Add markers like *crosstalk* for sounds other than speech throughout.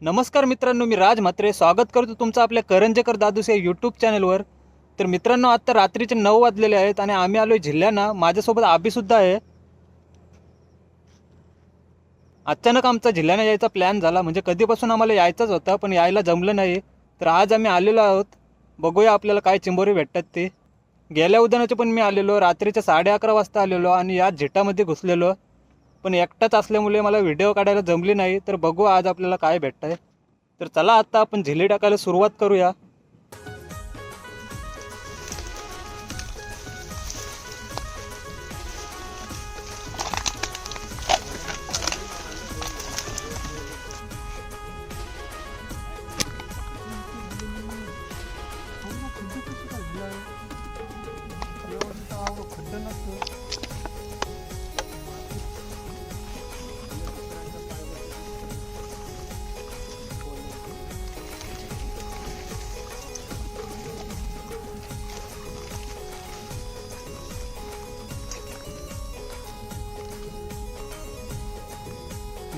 नमस्कार मित्रांनो मी राज म्हात्रे. स्वागत करतो तुमचं आपल्या करंजेकर दादूस या यूट्यूब चॅनलवर तर मित्रांनो आत्ता रात्रीचे नऊ वाजलेले आहेत आणि आम्ही आलो आहे जिल्ह्याना. माझ्यासोबत आबीसुद्धा आहे. अचानक आमचा जिल्ह्यानं यायचा प्लॅन झाला. म्हणजे कधीपासून आम्हाला यायचाच होता पण यायला जमलं नाही. तर आज आम्ही आलेलो आहोत. बघूया आपल्याला काय चिंबोरी भेटतात ते. गेल्या उद्यानाचे पण मी आलेलो. रात्रीच्या साडे अकरा वाजता आलेलो आणि या झिटामध्ये घुसलेलो. पण एकटाच असल्यामुळे मला व्हिडिओ काढायला जमली नाही. तर बघू आज आपल्याला काय भेटतंय. तर चला आता आपण झिली टाकायला सुरुवात करूया.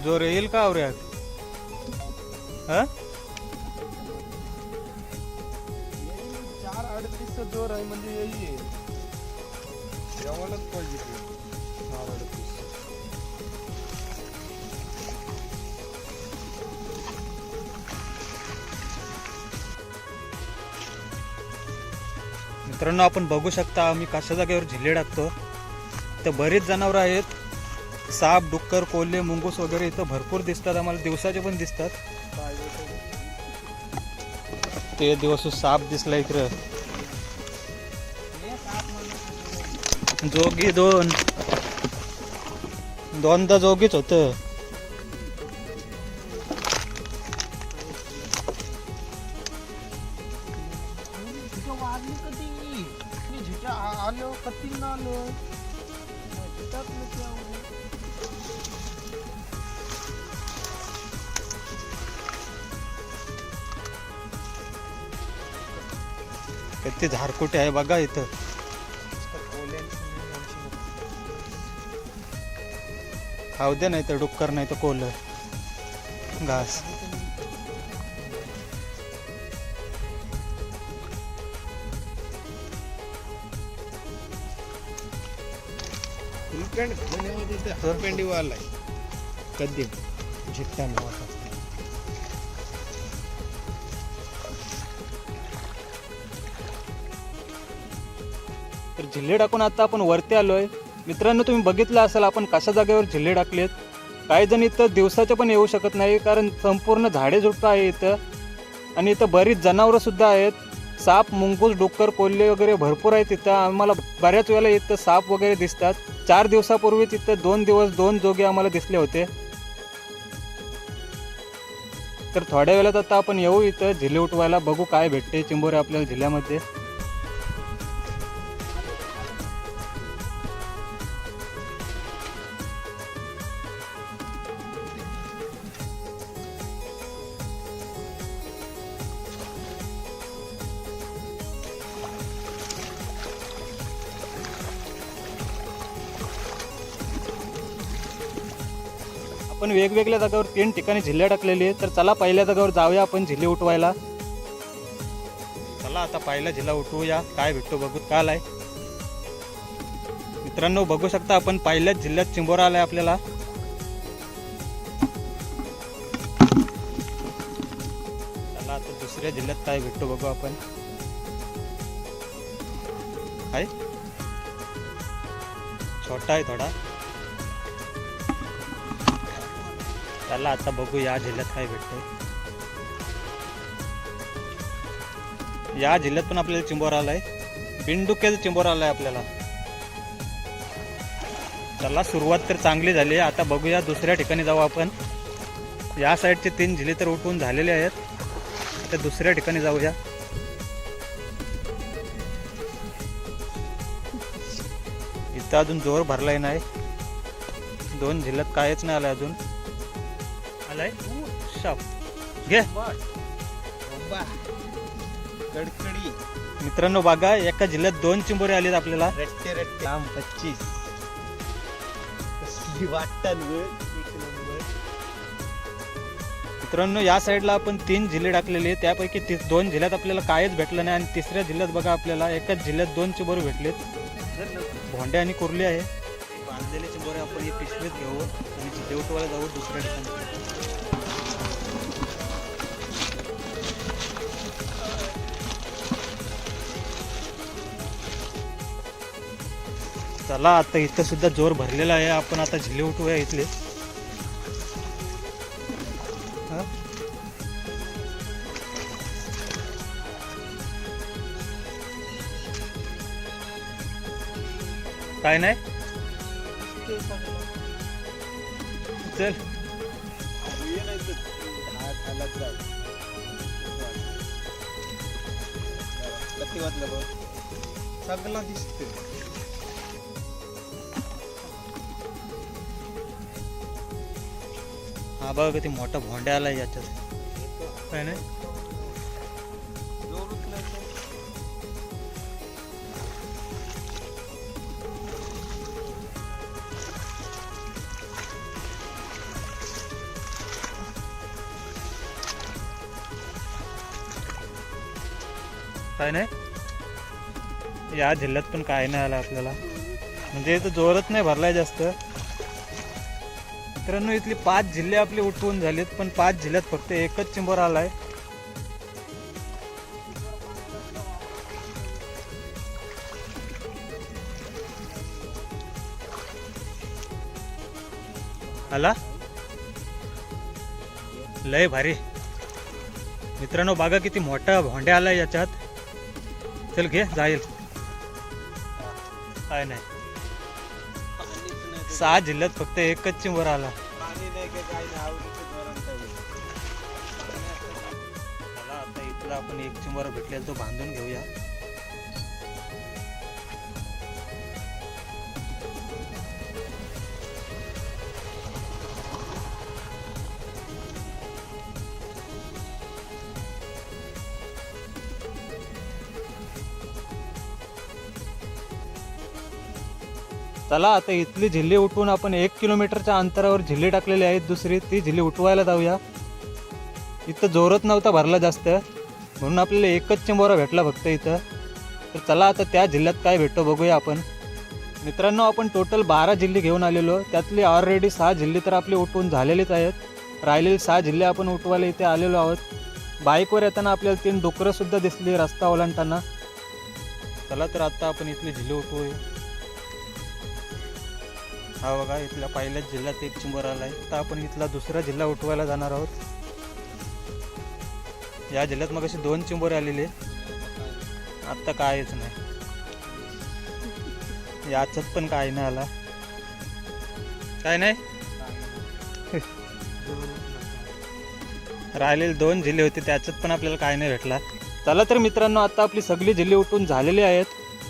जोर येईल का आवऱ्यात हा? चार अडतीसचा जोर आहे म्हणजे येईल जेवायलाच पाहिजे ते. चार अडतीस. मित्रांनो आपण बघू शकता आम्ही कशा जागेवर झिल्ले टाकतो. तर बरेच जनावरं आहेत. साप डुक्कर कोल्हे मुंगूस वगैरे इथं भरपूर दिसतात आम्हाला दिवसाचे पण दिसतात. ते दिवस साप दिसला इकडं. जोगी दोन. दोनदा जोगीच होतं. किती झारकुटे आहे बघा इथं. कोल्यांची नाही, तर डुक्कर नाही तर कोल्ह घास ते हरपेंडीवाला आहे. कधी? नावाचा तर झिल्ले टाकून आता आपण वरती आलो आहे मित्रांनो तुम्ही बघितलं असेल आपण कशा जागेवर झिल्ले टाकलेत. काही जण इथं दिवसाचे पण येऊ शकत नाही कारण संपूर्ण झाडे झुडपं आहे इथं. आणि इथं बरीच जनावरंसुद्धा आहेत. साप मुंगूस डुक्कर कोल्हे वगैरे भरपूर आहेत इथं. आम्हाला बऱ्याच वेळेला इथं साप वगैरे दिसतात. चार दिवसापूर्वी तिथं दोन दिवस दोन जोगे आम्हाला दिसले होते. तर थोड्या वेळात आता आपण येऊ इथं झिले उठवायला. बघू काय भेटते चिंबोरे आपल्याला जिल्ह्यामध्ये आपण वेगवेगळ्या जागावर तीन ठिकाणी झिल्ले टाकलेली आहे तर चला पहिल्या जागावर जाऊया आपण झिल्ले उठवायला. चला आता पहिला झिल्ला उठवूया. काय भेटतो बघू काल आहे मित्रांनो बघू शकता आपण पहिल्याच जिल्ह्यात चिंबोरा आलाय आपल्याला. चला आता दुसऱ्या जिल्ह्यात काय भेटतो बघू आपण. आहे छोटा आहे थोडा. चला आता बघू या जिल्ह्यात काय भेटतंय. या जिल्ह्यात पण आपल्याला चिंबोर आलाय. बिंडुकेच चिंबोर आलाय आपल्याला. चला सुरुवात तर चांगली झाली आहे. आता बघूया दुसऱ्या ठिकाणी जाऊ आपण. या साईडचे तीन जिल्हे तर उठून झालेले आहेत. आता दुसऱ्या ठिकाणी जाऊया. इथं अजून जोर भरलाय नाही. दोन जिल्ह्यात कायच नाही आलाय अजून. आलाय? शाप. घे. बाबा कडकडी मित्रांनो बघा एका जिल्ह्यात दोन चिंबोरे आलेत आपल्याला. रट्टे रट्टे. लांब पच्चीस. कसली वाटतात ग एक नंबर. मित्रांनो या साईडला आपण तीन जिल्हे टाकलेले. त्यापैकी ती दोन जिल्ह्यात आपल्याला कायच भेटलं नाही. आणि तिसऱ्या जिल्ह्यात बघा आपल्याला एकाच जिल्ह्यात दोन चिंबोरे भेटलेत. भोंडे आणि कुर्ली आहे. बांधलेले चिंबोरे आपण हे पिशवीत घेऊ. आणि उठवायला जाऊ दुसऱ्या ठिकाणी. चला आता इथं सुद्धा जोर भरलेला आहे. आपण आता झिले उठवूया इथले. काय नाही? चल. सगळं दिसते हा बघा किती मोठा भोंड्या आला याच्यात काय नाही काय नाही या जिल्ह्यात पण काय नाही आलं आपल्याला. म्हणजे इथं जोरच नाही भरलाय जास्त. मित्रांनो इथले पाच जिल्हे आपले उठवून झालेत पण पाच जिल्ह्यात फक्त एकच चिंबर आलाय आला? लय भारी. मित्रांनो बागा किती मोठा भोंड्या आलाय याच्यात. चल घे जाईल. काय नाही. सहा जिल्ह्यात फक्त एकच चिंबर आला. आता इथला आपण एक चिंबर भेटलेला तो बांधून घेऊया. चला आता इथली झिल्ली उठवून आपण एक किलोमीटरच्या अंतरावर झिल्ली टाकलेली आहेत दुसरी ती झिल्ली उठवायला जाऊया. इथं जोरत नव्हता भरला जास्त. म्हणून आपल्याला एकच चिंबोरा भेटला फक्त इथं. तर चला आता त्या जिल्ह्यात काय भेटतो बघूया आपण. मित्रांनो आपण टोटल बारा जिल्हे घेऊन आलेलो. त्यातली ऑलरेडी सहा जिल्हे तर आपली उठवून झालेलेच आहेत. राहिलेले सहा जिल्हे आपण उठवायला इथे आलेलो आहोत. बाईकवर येताना आपल्याला तीन डुकरंसुद्धा दिसली रस्ता ओलांडताना. चला तर आता आपण इथली जिल्हे उठवूया. हा बघा इथल्या पहिल्याच जिल्ह्यात एक चिंबर आलाय तर आपण इथला दुसरा जिल्हा उठवायला जाणार आहोत. या जिल्ह्यात मग असे दोन चिंबोरे आलेले. आत्ता कायच नाही. याच्यात पण काय नाही आला. काय नाही? *laughs* राहिलेले दोन जिल्हे होते त्याच्यात पण आपल्याला काय नाही भेटला. चला तर मित्रांनो आता आपली सगळी जिल्हे उठून झालेली आहेत.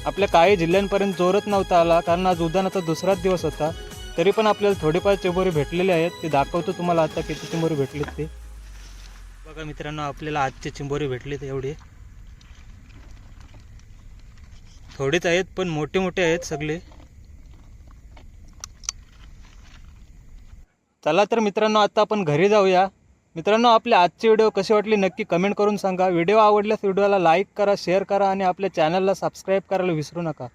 आपल्या काही जिल्ह्यांपर्यंत जोरत नव्हता आला कारण आज उद्यानाचा दुसराच दिवस होता. तरी पण आपल्याला थोडेफार चिंबोरी भेटलेले आहेत. ते दाखवतो तुम्हाला आता किती चिंबोरी भेटलीत ते. बघा मित्रांनो आपल्याला आजचे चिंबोरी भेटलीत एवढे. थोडेच आहेत पण मोठे मोठे आहेत सगळे. चला तर मित्रांनो आता आपण घरी जाऊया. मित्रांनो आपल्या आजची व्हिडिओ कशी वाटली नक्की कमेंट करून सांगा. व्हिडिओ आवडल्यास व्हिडिओला लाईक करा शेअर करा आणि आपल्या चॅनलला सबस्क्राईब करायला विसरू नका.